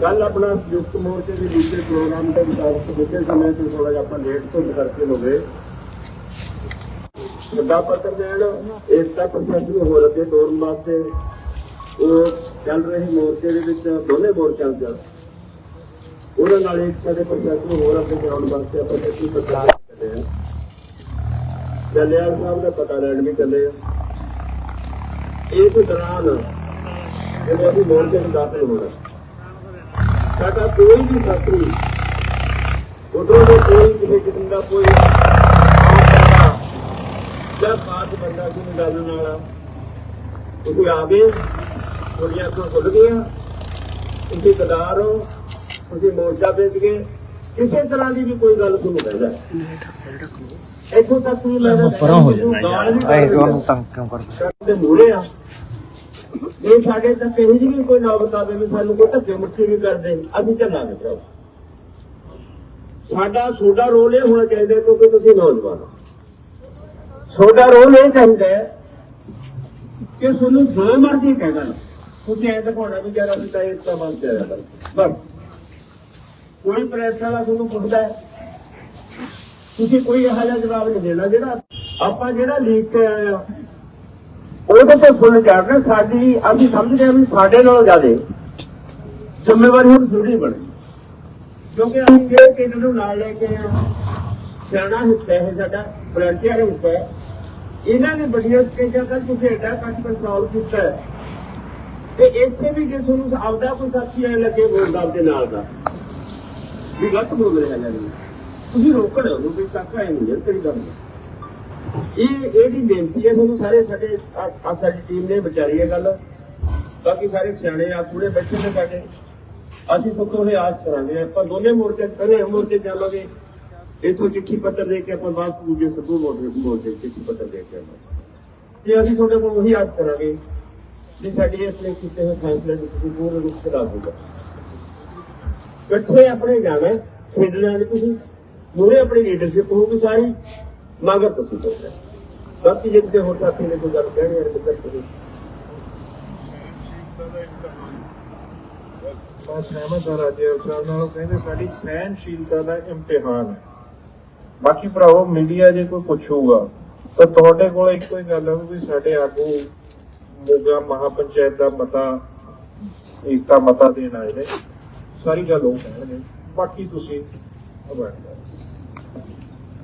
ਕੱਲ ਆਪਣਾ ਸੰਯੁਕਤ ਮੋਰਚੇ ਦੇ ਦੂਸਰੇ ਪ੍ਰੋਗਰਾਮ ਦੇ ਮੁਤਾਬਕ ਜਿੱਥੇ ਸਮੇਂ ਤੋਂ ਥੋੜਾ ਜਿਹਾ ਆਪਾਂ ਲੇਟ ਤੋਂ ਕਰਕੇ ਹੋ ਗਏ ਵੱਡਾ ਪੱਤਰ ਦੇਣ ਏਕਤਾ ਪ੍ਰੋਸੈਸ ਹੋ ਲੱਗੇ ਤੋੜਨ ਵਾਸਤੇ। ਉਹ ਚੱਲ ਰਹੇ ਮੋਰਚੇ ਦੇ ਵਿੱਚ ਦੋਨੇ ਮੋਰਚਿਆਂ ਚ। ਉਹਨਾਂ ਨਾਲ ਏਕਤਾ ਦੇ ਪ੍ਰੋਸੈਸ ਨੂੰ ਹੋਰ ਕਰਾਉਣ ਵਾਸਤੇ ਆਪਾਂ ਕਿੰਨੀ ਪ੍ਰਚਾਰ ਕਰਦੇ ਹਾਂ। ਜਲਿਆਲ ਸਾਹਿਬ ਦਾ ਪਤਾ ਲੈਣ ਵੀ ਚੱਲੇ ਆ। ਇਸ ਦੌਰਾਨ ਜਦੋਂ ਅਸੀਂ ਮੋਰਚੇ ਨੂੰ ਦਾਖਲ ਹੋਣਾ ਸਾਡਾ ਕੋਈ ਵੀ ਸਾਥੀ ਉਧਰੋਂ ਦੇ ਕੋਈ ਕਿਸੇ ਕਿਸਮ ਦਾ ਕੋਈ ਆਪ ਜਾਂ ਬਾਤ ਬੰਦਾ ਕੋਈ ਗੱਲ ਨਾਲ ਤੁਸੀਂ ਆ ਗਏ ਥੋੜੀਆਂ ਅੱਖਾਂ ਖੁੱਲ ਗਈਆਂ, ਤੁਸੀਂ ਗਦਾਰ ਹੋ ਤੁਸੀਂ ਮੋਰਚਾ ਵੇਚ ਗਏ ਕਿਸੇ ਤਰ੍ਹਾਂ ਦੀ ਵੀ ਕੋਈ ਗੱਲ ਤੁਹਾਨੂੰ ਕਹਿੰਦਾ ਇੱਥੋਂ ਤੱਕ ਨਹੀਂ ਲੱਗਦਾ ਪਰਾਂ ਹੋ ਵੀ ਆਏ ਕੱਢ ਤੁਹਾਨੂੰ ਤੰਗ ਕਿਉਂ ਕਰਦਾ? ਸਾਡੇ ਮੂਹਰੇ ਆ। ਇਹ ਸਾਡੇ ਇਹੋ ਜਿਹੀ ਵੀ ਕੋਈ ਨਾ ਬਤਾਵੇ ਵੀ ਸਾਨੂੰ ਕੋਈ ਧੱਕੇ ਮੁੱਠੀ ਨਹੀਂ ਕਰਦੇ ਅਸੀਂ ਚੱਲਾਂਗੇ ਭਰਾ। ਸਾਡਾ ਤੁਹਾਡਾ ਰੋਲ ਇਹ ਹੋਣਾ ਚਾਹੀਦਾ ਕਿਉਂਕਿ ਤੁਸੀਂ ਨੌਜਵਾਨ ਹੋ। ਤੁਹਾਡਾ ਰੋਲ ਇਹ ਚਾਹੀਦਾ ਹੈ ਕਿ ਤੁਹਾਨੂੰ ਜੋ ਮਰਜ਼ੀ ਕਹਿ ਦੇਣ। ਤੁਸੀਂ ਐਂ ਦਿਖਾਉਣਾ ਵੀ ਜਰਾ ਅਸੀਂ ਤਾਂ ਇਸ ਤਾਂ ਬੰਦ ਚਾਹਿਆ ਕਰ ਬਸ। ਕੋਈ ਪ੍ਰੈਸ ਵਾਲਾ ਤੁਹਾਨੂੰ ਪੁੱਛਦਾ ਹੈ। ਤੁਸੀਂ ਕੋਈ ਇਹੋ ਜਿਹਾ ਜਵਾਬ ਨਹੀਂ ਦੇਣਾ ਜਿਹੜਾ ਆਪਾਂ ਜਿਹੜਾ ਲੀਕ ਕੇ ਆਏ ਆ, ਉਹਦੇ ਤੇ ਫੁੱਲ ਜਾ ਸਾਡੀ, ਅਸੀਂ ਸਮਝਦੇ ਹਾਂ ਵੀ ਸਾਡੇ ਨਾਲ ਜ਼ਿਆਦੇ ਜ਼ਿੰਮੇਵਾਰੀ ਹੁਣ ਥੋੜੀ ਬਣੀ। ਕਿਉਂਕਿ ਅਸੀਂ ਜਿਹੜੇ ਕੇਂਦਰ ਨੂੰ ਨਾਲ ਲੈ ਕੇ ਆ ਸਿਆਣਾ ਹਿੱਸਾ ਹੈ ਸਾਡਾ ਵਲੰਟੀਅਰ ਹਿੱਸਾ ਹੈ। ਇਹਨਾਂ ਨੇ ਬੜੀਆਂ ਸਟੇਜਾਂ ਤੱਕ ਤੁਸੀਂ ਐਡਾ ਕੱਟ ਕੰਟਰੋਲ ਕੀਤਾ ਤੇ ਇੱਥੇ ਵੀ ਜੇ ਤੁਹਾਨੂੰ ਆਪਦਾ ਕੋਈ ਸਾਥੀ ਐ ਲੱਗੇ ਬੋਲਦਾ ਦੇ ਨਾਲ ਦਾ ਵੀ ਗਲਤ ਬੋਲ ਰਿਹਾ ਹੈ ਜੀ ਤੁਸੀਂ ਰੋਕਣ ਉਹਨੂੰ ਵੀ ਤੱਕ ਆਏ ਨਹੀਂ ਤੇਰੀ ਗੱਲ ਇਹ, ਇਹਦੀ ਬੇਨਤੀ ਹੈ, ਤੁਹਾਨੂੰ ਸਾਰੇ ਸਾਡੇ ਆ ਸਾਡੀ ਟੀਮ ਨੇ ਵਿਚਾਰੀ ਇਹ ਗੱਲ। ਬਾਕੀ ਸਾਰੇ ਸਿਆਣੇ ਆ, ਪੂਰੇ ਬੈਠੇ ਨੇ ਸਾਡੇ। ਅਸੀਂ ਸਭ ਤੋਂ ਇਹ ਆਸ ਕਰਾਂਗੇ, ਆਪਾਂ ਦੋਨੇ ਮੋਰਚੇ ਕਰੇ ਮੋਰਚੇ ਚੱਲਾਂਗੇ ਇਥੋਂ ਚਿੱਠੀ ਪੱਤਰ ਦੇ ਕੇ ਆਪਾਂ ਬਾਅਦ ਪੂਜੇ ਸਭੂ ਮੋਰਚੇ ਮੋਰਚੇ ਚਿੱਠੀ ਪੱਤਰ ਦੇ ਕੇ ਤੇ ਅਸੀਂ ਤੁਹਾਡੇ ਕੋਲ ਉਹੀ ਆਸ ਕਰਾਂਗੇ ਕਿ ਸਾਡੀ ਇਸ ਲਈ ਕੀਤੇ ਹੋਏ ਫੈਸਲੇ ਨੂੰ ਤੁਸੀਂ ਪੂਰਨ ਰੂਪ ਚ ਲਾਗੂ ਕਰੋ। ਇਕੱਠੇ ਆਪਣੇ ਜਾਣਾ ਖੇਡਣਾ ਨਹੀਂ ਤੁਸੀਂ। ਮੂਰੇ ਆਪਣੀ ਲੀਡਰਸ਼ਿਪ ਹੋਊਗੀ ਸਾਰੀ, ਮਗਰ ਤੁਸੀਂ ਕਰੋ ਬਾਕੀ ਜੇ ਕਿਸੇ ਹੋਰ ਸਾਥੀ ਨੇ ਕੋਈ ਗੱਲ ਕਹਿਣੀ ਹੈ ਤਾਂ ਤੁਸੀਂ ਮੈਂ ਸਹਿਮਤ ਹਾਂ ਰਾਜੇ ਸਾਹਿਬ ਨਾਲ। ਕਹਿੰਦੇ ਸਾਡੀ ਸਹਿਨਸ਼ੀਲਤਾ ਦਾ ਇਮਤਿਹਾਨ ਹੈ। ਬਾਕੀ ਭਰਾਵੋ ਮੀਡੀਆ ਜੇ ਕੋਈ ਪੁੱਛੂਗਾ, ਤਾਂ ਤੁਹਾਡੇ ਕੋਲ ਇੱਕੋ ਹੀ ਗੱਲ ਹੈ ਵੀ ਸਾਡੇ ਆਗੂ ਮੋਗਾ ਮਹਾਪੰਚਾਇਤ ਦਾ ਮਤਾ, ਏਕਤਾ ਮਤਾ ਦੇਣ ਆਏ ਨੇ। ਸਾਰੀ ਗੱਲ ਉਹ ਕਹਿਣਗੇ। ਬਾਕੀ ਤੁਸੀਂ ਅਵਾਇਡ ਕਰੋ।